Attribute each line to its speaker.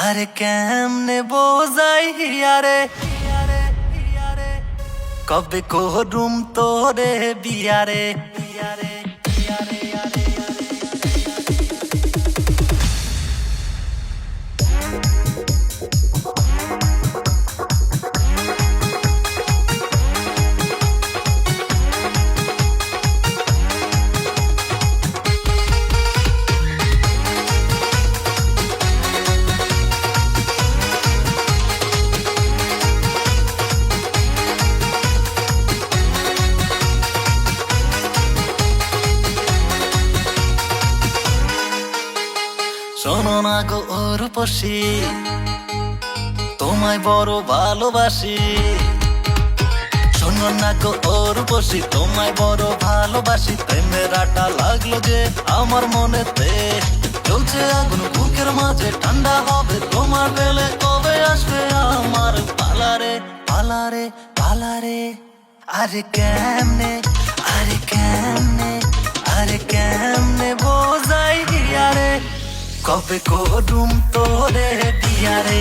Speaker 1: আরে কেমনে বোঝাই হিয়ারে? কবে করুম তোরে বিয়ারে? বিয়ারে শোনো না গো ওর পশি তোমায় বড় ভালোবাসি। শোনো না গো ওর পশি তোমায় বড় ভালোবাসি। প্রেমেরাটা লাগল যে আমার মনেতে। চলছে আগুন, বুকের মাঝে ঠান্ডা হবে। তোমার বেলে কবে আসবে আমার পালারে পালারে পালারে। আরে কেমনে কবে করুম তোরে দিয়ারে